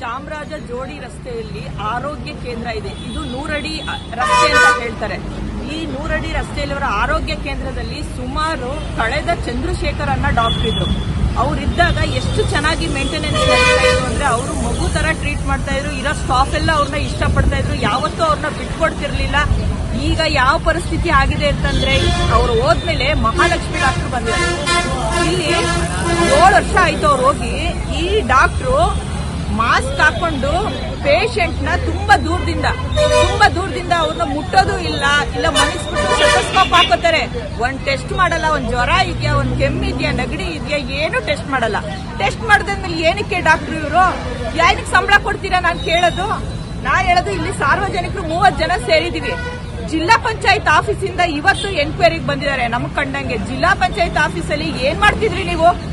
ಚಾಮರಾಜ ಜೋಡಿ ರಸ್ತೆಯಲ್ಲಿ ಆರೋಗ್ಯ ಕೇಂದ್ರ ಇದೆ. ಇದು ನೂರಡಿ ರಸ್ತೆ ಅಂತ ಹೇಳ್ತಾರೆ. ಈ ನೂರಡಿ ರಸ್ತೆಯಲ್ಲಿರುವ ಆರೋಗ್ಯ ಕೇಂದ್ರದಲ್ಲಿ ಸುಮಾರು ಕಳೆದ ಚಂದ್ರಶೇಖರ್ ಅನ್ನ ಡಾಕ್ಟರ್ ಇದ್ರು ಅವರಿದ್ದಾಗ ಎಷ್ಟು ಚೆನ್ನಾಗಿ ಮೇಂಟೆನೆನ್ಸ್ ಮಾಡ್ತಾ ಇದ್ರು ಅಂದ್ರೆ ಅವರು ಮಗು ತರ ಟ್ರೀಟ್ ಮಾಡ್ತಾ ಇದ್ರು, ಇರೋ ಸ್ಟಾಫ್ ಎಲ್ಲ ಅವ್ರನ್ನ ಇಷ್ಟಪಡ್ತಾ ಇದ್ರು, ಯಾವತ್ತೂ ಅವ್ರನ್ನ ಬಿಟ್ಕೊಡ್ತಿರ್ಲಿಲ್ಲ. ಈಗ ಯಾವ ಪರಿಸ್ಥಿತಿ ಆಗಿದೆ ಅಂತಂದ್ರೆ, ಅವ್ರು ಹೋದ್ಮೇಲೆ ಮಹಾಲಕ್ಷ್ಮಿ ಡಾಕ್ಟರ್ ಬಂದಿದ್ರು ಇಲ್ಲಿ ಏಳು ವರ್ಷ ಆಯ್ತು ಅವ್ರು ಹೋಗಿ, ಈ ಡಾಕ್ಟ್ರು ಮಾಸ್ಕ್ ಹಾಕೊಂಡು ಪೇಷಂಟ್ನ ತುಂಬಾ ದೂರದಿಂದ ತುಂಬಾ ದೂರದಿಂದ ಅವ್ರನ್ನ ಮುಟ್ಟೋದು ಇಲ್ಲ ಇಲ್ಲ ಮನಸ್ಬಿಟ್ಟು ಸ್ಟೆಥೋಸ್ಕೋಪ್ ಹಾಕೋತಾರೆ. ಒಂದ್ ಟೆಸ್ಟ್ ಮಾಡಲ್ಲ, ಒಂದ್ ಜ್ವರ ಇದೆಯಾ, ಒಂದ್ ಕೆಮ್ಮು ಇದೆಯಾ, ನೆಗಡಿ ಇದೆಯಾ, ಏನು ಟೆಸ್ಟ್ ಮಾಡಲ್ಲ. ಟೆಸ್ಟ್ ಮಾಡಿದ್ಮೇಲೆ ಏನಕ್ಕೆ ಡಾಕ್ಟರ್ ಇವರು? ಯಾರಿಗೆ ಸಂಬಳ ಕೊಡ್ತೀರಾ ನಾನು ಕೇಳೋದು? ನಾ ಹೇಳೋದು ಇಲ್ಲಿ ಸಾರ್ವಜನಿಕರು ಮೂವತ್ ಜನ ಸೇರಿದೀವಿ. ಜಿಲ್ಲಾ ಪಂಚಾಯತ್ ಆಫೀಸಿಂದ ಇವತ್ತು ಎನ್ಕ್ವೈರಿಗೆ ಬಂದಿದ್ದಾರೆ ನಮಗ್ ಕಂಡಂಗೆ. ಜಿಲ್ಲಾ ಪಂಚಾಯತ್ ಆಫೀಸಲ್ಲಿ ಏನ್ ಮಾಡ್ತಿದ್ರಿ ನೀವು?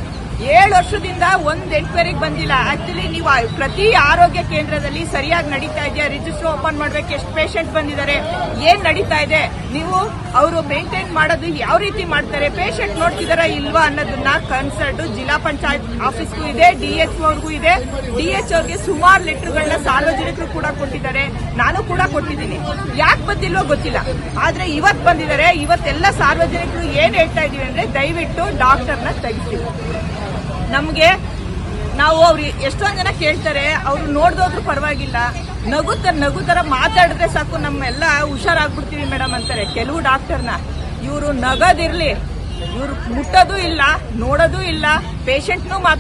ಏಳು ವರ್ಷದಿಂದ ಒಂದ್ ಎನ್ಕ್ವೈರಿಗೆ ಬಂದಿಲ್ಲ. ಆಕ್ಚುಲಿ ನೀವು ಪ್ರತಿ ಆರೋಗ್ಯ ಕೇಂದ್ರದಲ್ಲಿ ಸರಿಯಾಗಿ ನಡೀತಾ ಇದೆಯಾ? ರಿಜಿಸ್ಟರ್ ಓಪನ್ ಮಾಡ್ಬೇಕು, ಎಷ್ಟು ಪೇಷಂಟ್ ಬಂದಿದ್ದಾರೆ? ಏನ್ ನಡೀತಾ ಇದೆ? ನೀವು ಅವರು ಮೇಂಟೈನ್ ಮಾಡೋದು ಯಾವ ರೀತಿ ಮಾಡ್ತಾರೆ? ಪೇಷಂಟ್ ನೋಡ್ತಿದಾರ ಇಲ್ವಾ ಅನ್ನೋದನ್ನ ಕನ್ಸರ್ಟ್ ಜಿಲ್ಲಾ ಪಂಚಾಯತ್ ಆಫೀಸ್ಗೂ ಇದೆ ಡಿಎಚ್ ಅವ್ರಿಗೂ ಇದೆ. ಡಿಎಚ್ ಅವ್ರಿಗೆ ಸುಮಾರು ಲೆಟರ್ಗಳನ್ನ ಸಾರ್ವಜನಿಕರು ಕೂಡ ಕೊಟ್ಟಿದ್ದಾರೆ. ನಾನು ಕೂಡ ಕೊಟ್ಟಿದ್ದೀನಿ. ಯಾಕೆ ಬಂದಿಲ್ವೋ ಗೊತ್ತಿಲ್ಲ. ಆದ್ರೆ ಇವತ್ ಬಂದಿದ್ದಾರೆ. ಇವತ್ತೆಲ್ಲ ಸಾರ್ವಜನಿಕರು ಏನ್ ಹೇಳ್ತಾ ಇದೀವಿ ಅಂದ್ರೆ ದಯವಿಟ್ಟು ಡಾಕ್ಟರ್ನ ತೆಗಿಸಿ. ನಮ್ಗೆ ನಾವು ಅವ್ರು ಎಷ್ಟೊಂದು ಜನ ಕೇಳ್ತಾರೆ, ಅವ್ರು ನೋಡ್ದೋದ್ರು ಪರವಾಗಿಲ್ಲ. ನಗುತ್ತ ನಗು ಥರ ಮಾತಾಡಿದ್ರೆ ಸಾಕು, ನಮ್ಮೆಲ್ಲ ಹುಷಾರಾಗ್ಬಿಡ್ತೀವಿ ಮೇಡಮ್ ಅಂತಾರೆ. ಕೆಲವು ಡಾಕ್ಟರ್ನ. ಇವರು ನಗದಿರ್ಲಿ. ಇವ್ರು ಮುಟ್ಟೋದು ಇಲ್ಲ, ನೋಡೋದು ಇಲ್ಲ ಪೇಷಂಟ್ನು ಮಾತ್ರ